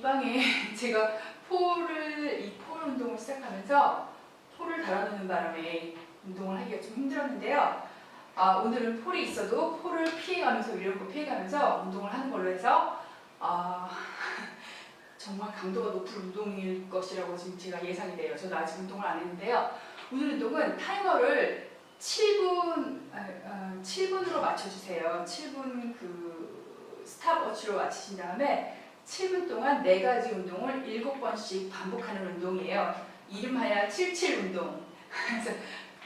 이 방에 제가 폴을 이 폴 운동을 시작하면서 폴을 달아놓는 바람에 운동을 하기가 좀 힘들었는데요. 아, 오늘은 폴이 있어도 폴을 피해가면서 이런 거 피해가면서 운동을 하는 걸로 해서 아, 정말 강도가 높은 운동일 것이라고 지금 제가 예상이 돼요. 저도 아직 운동을 안 했는데요. 오늘 운동은 타이머를 7분, 아, 아, 7분으로 맞춰주세요. 7분 그 스탑워치로 맞추신 다음에 7분 동안 4가지 운동을 7번씩 반복하는 운동이에요. 이름하여 77 운동. 그래서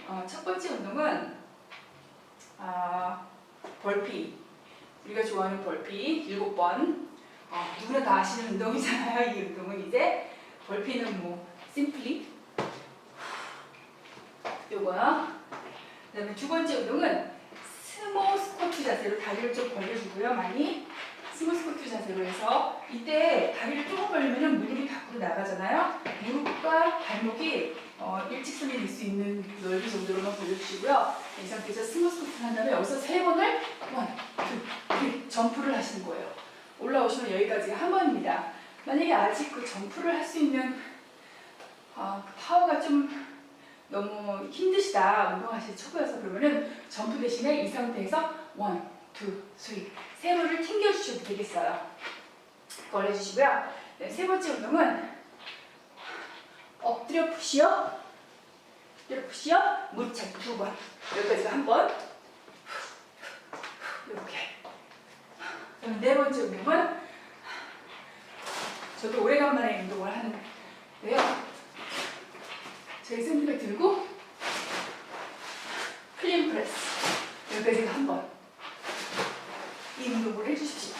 어, 첫 번째 운동은 아, 벌피. 우리가 좋아하는 벌피 7번. 어, 누구나 다 아시는 운동이잖아요. 이 운동은 이제 벌피는 뭐 심플리 요거요. 그 다음에 두 번째 운동은 스모 스쿼트 자세로 다리를 좀 벌려주고요. 많이 스모 스쿼트 자세로 해서 이때 다리를 조금 벌리면 무릎이 밖으로 나가잖아요. 무릎과 발목이 어, 일직선에 있을 수 있는 넓이 정도로만 벌려주시고요. 이 상태에서 스모 스쿼트를 한 다음에 여기서 세 번을 원, 투, 쓰리 점프를 하시는 거예요. 올라오시면 여기까지가 한 번입니다. 만약에 아직 그 점프를 할 수 있는 아, 그 파워가 좀 너무 힘드시다 운동하실 초보여서 그러면은 점프 대신에 이 상태에서 원, 투, 쓰리 세 번을 튕겨주셔도 되겠어요. 그걸 해주시고요. 네, 세 번째 운동은 엎드려 푸시업, 엎드려 무릎 잡기 두 번. 여기까지가 한 번. 이렇게. 그럼 네 번째 운동은 저도 오래간만에 운동을 하는데요. 저희 샌드백 들고 클린 프레스 여기까지가 한 번. 이 운동을 해주십시오.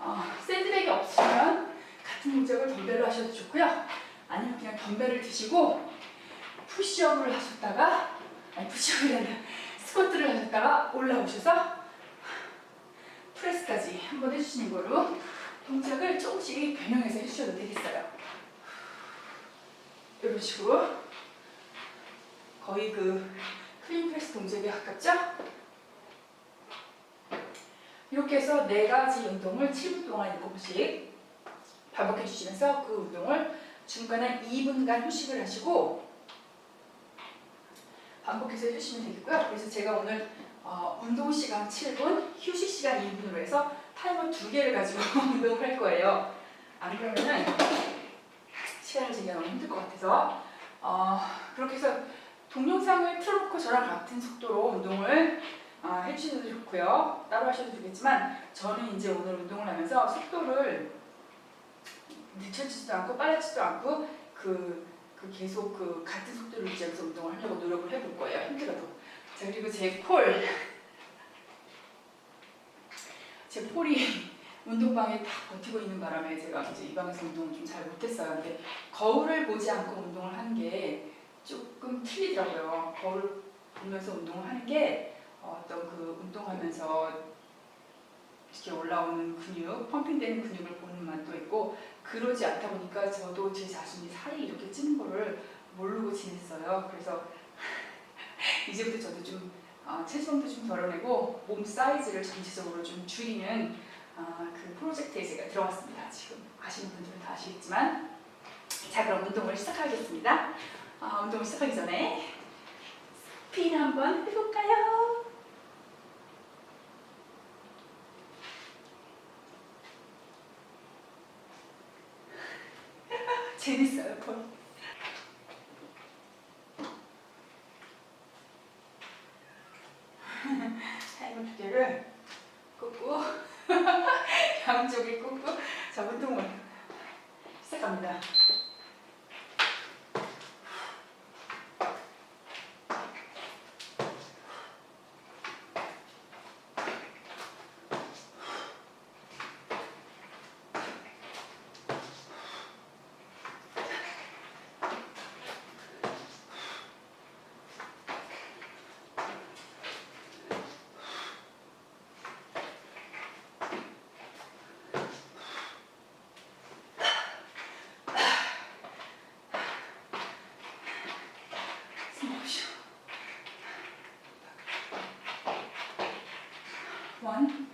어, 샌드백이 없으면 같은 동작을 덤벨로 하셔도 좋고요. 아니면 그냥 드시고 푸시업을 하셨다가 아니 푸시업이 아니라 스쿼트를 하셨다가 올라오셔서 프레스까지 한번 해주시는 거로 동작을 조금씩 변형해서 해주셔도 되겠어요. 이런 식으로 거의 그 클린 프레스 동작에 가깝죠? 이렇게 해서 네 가지 운동을 7분 동안 7번씩 반복해 주시면서 그 운동을 중간에 2분간 휴식을 하시고 반복해서 해주시면 되겠고요. 그래서 제가 오늘 어, 운동 시간 7분, 휴식 시간 2분으로 해서 타이머 두 개를 가지고 운동을 할 거예요. 안 그러면은 시간을 재기가 너무 힘들 것 같아서 어, 그렇게 해서 동영상을 틀어놓고 저랑 같은 속도로 운동을 어, 해주셔도 좋고요. 따로 하셔도 되겠지만 저는 이제 오늘 운동을 하면서 속도를 늦춰지지도 않고 빨라지지도 않고 그, 그 계속 그 같은 속도를 유지하면서 운동을 하려고 노력을 해볼 거예요. 힘들어도. 자 그리고 제 폴. 제 폴이 운동방에 다 버티고 있는 바람에 제가 이제 이 방에서 운동을 좀 잘 못했어요. 근데 거울을 보지 않고 운동을 하는 게 조금 틀리더라고요. 거울 보면서 운동을 하는 게 어떤 그 운동하면서 올라오는 근육, 펌핑되는 근육을 보는 맛도 있고 그러지 않다 보니까 저도 제 자신이 살이 이렇게 찌는 거를 모르고 지냈어요. 그래서 이제부터 저도 좀 어, 체중도 좀 덜어내고 몸 사이즈를 전체적으로 좀 줄이는 어, 그 프로젝트에 제가 들어갔습니다. 지금 아시는 분들은 다 아시겠지만 자 그럼 운동을 시작하겠습니다. 어, 운동을 시작하기 전에 스핀 한번 해볼까요? 재밌어요, One,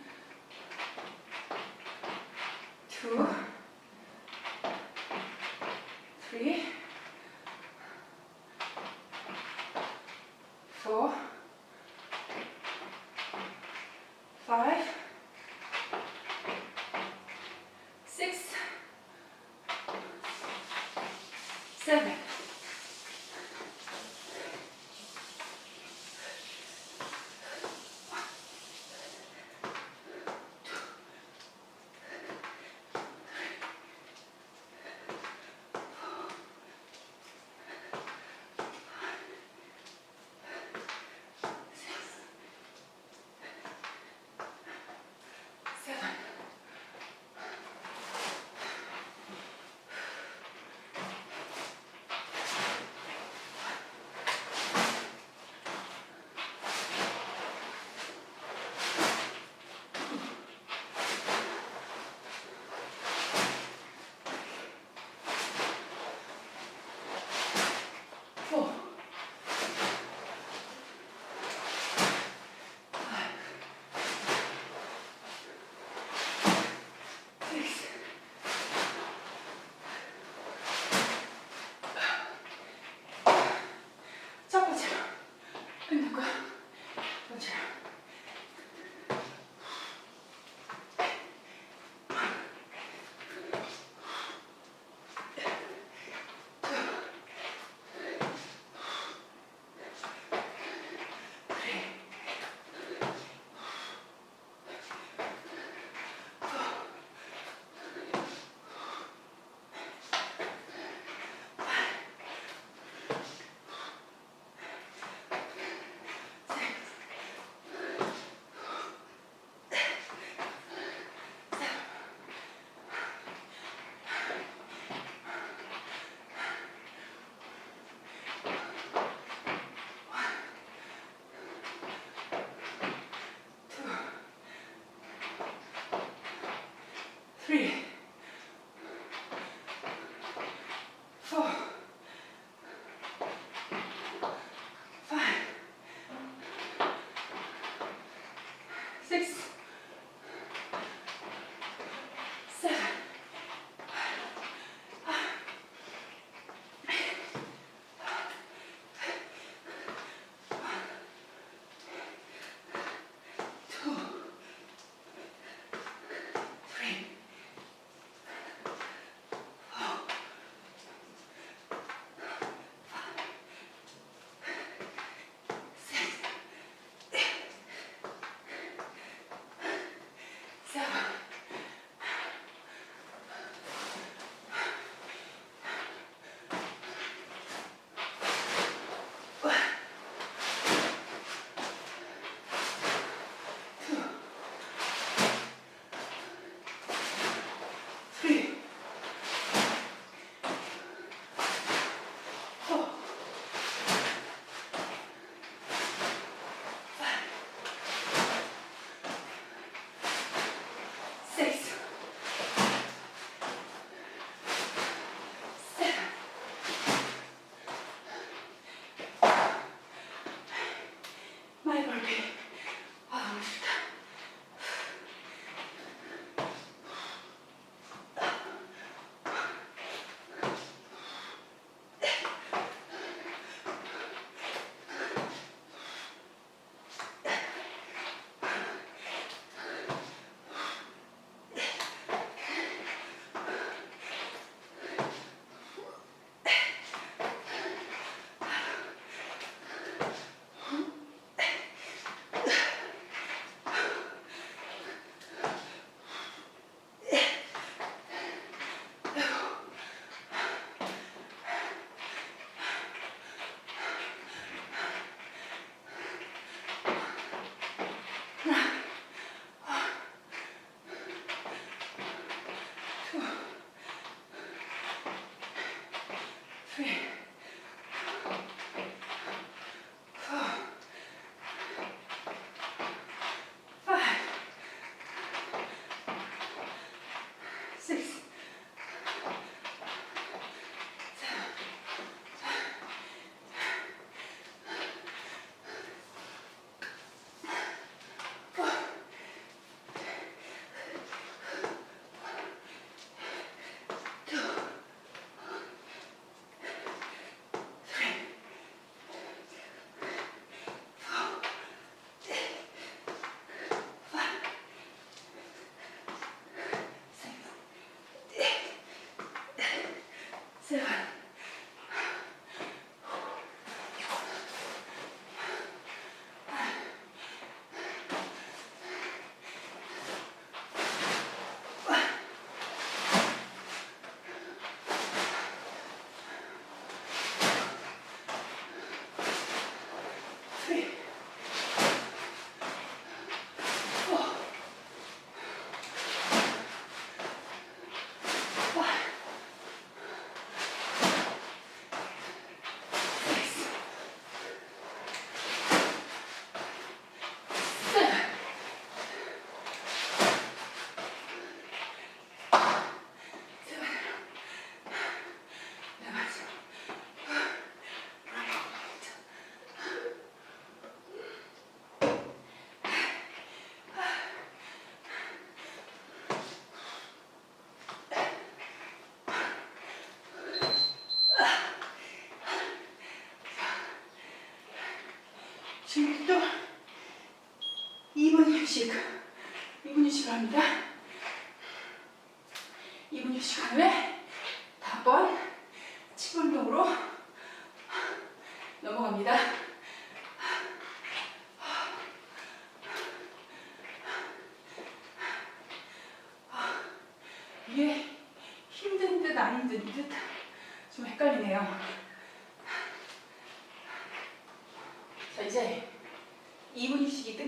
two, three, 지금 또 2분 휴식 2분 휴식을 합니다. 2분 휴식 한 후에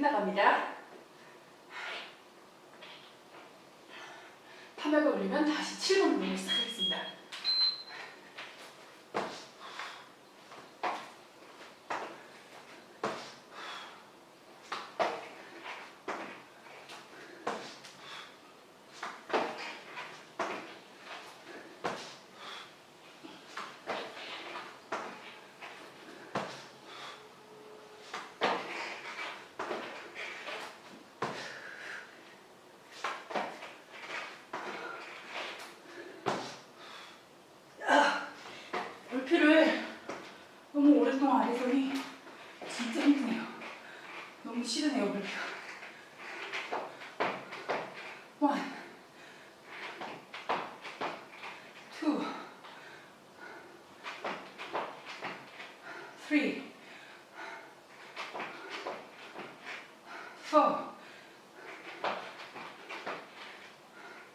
끝나갑니다. 탐욕을 올리면 다시 7분 운동을 시작하겠습니다.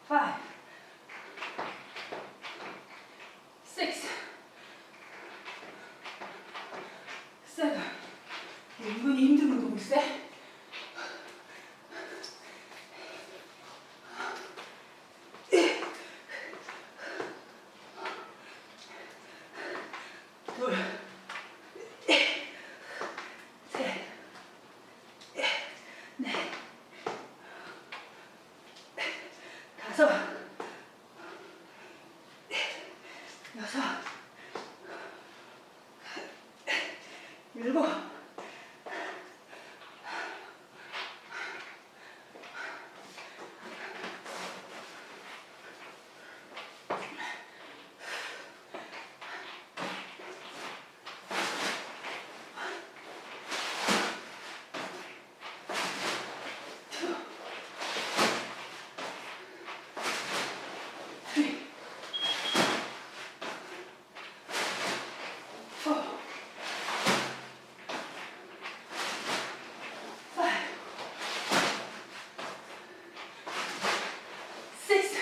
Five, 일곱, two, three, four. five, six,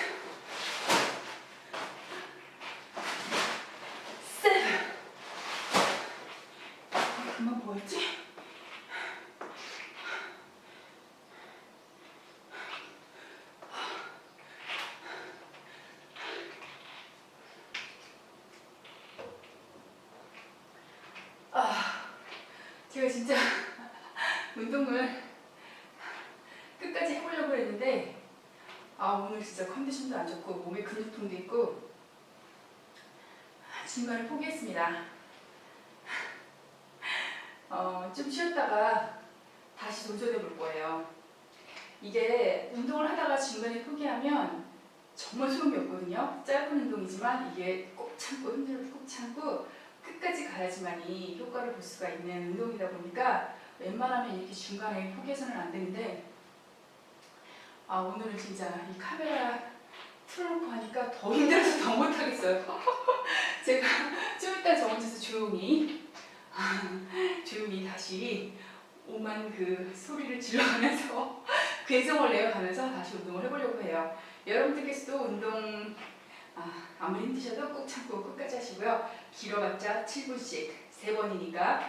seven. 아, 그만 뭐였지? 아, 제가 진짜 운동을 끝까지 해보려고 했는데 아 오늘 진짜 컨디션도 안 좋고 몸에 근육통도 있고 중간에 포기했습니다. 어, 좀 쉬었다가 다시 도전해 볼 거예요. 이게 운동을 하다가 중간에 포기하면 정말 소용이 없거든요. 짧은 운동이지만 이게 꼭 참고 힘들어도 꼭 참고 끝까지 가야지만이 효과를 볼 수가 있는 운동이다 보니까 웬만하면 이렇게 중간에 포기해서는 안 되는데 아 오늘은 진짜 이 카메라 틀어놓고 하니까 더 힘들어서 더 못하겠어요. 제가 좀 이따 저 혼자서 조용히 조용히 다시 오만 그 소리를 질러가면서 괴성을 내어가면서 다시 운동을 해보려고 해요. 여러분들께서도 운동 아, 아무리 힘드셔도 꾹 참고 끝까지 하시고요. 길어봤자 7분씩 3번이니까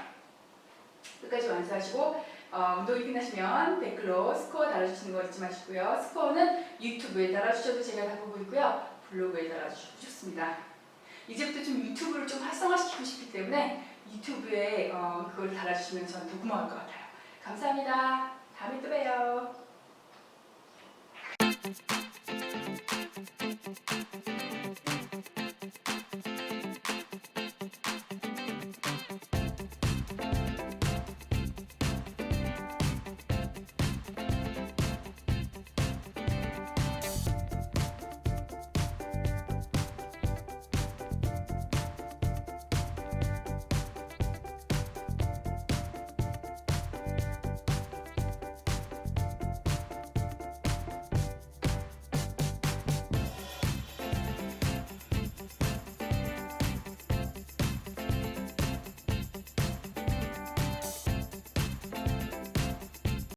끝까지 완수하시고 어, 운동이 끝나시면 댓글로 스코어 달아주시는 거 잊지 마시고요. 스코어는 유튜브에 달아주셔도 제가 다 보고 있고요. 블로그에 달아주셔도 좋습니다. 이제부터 좀 유튜브를 좀 활성화시키고 싶기 때문에 유튜브에 어, 그걸 달아주시면 저는 더 고마울 것 같아요. 감사합니다. 다음에 또 봬요.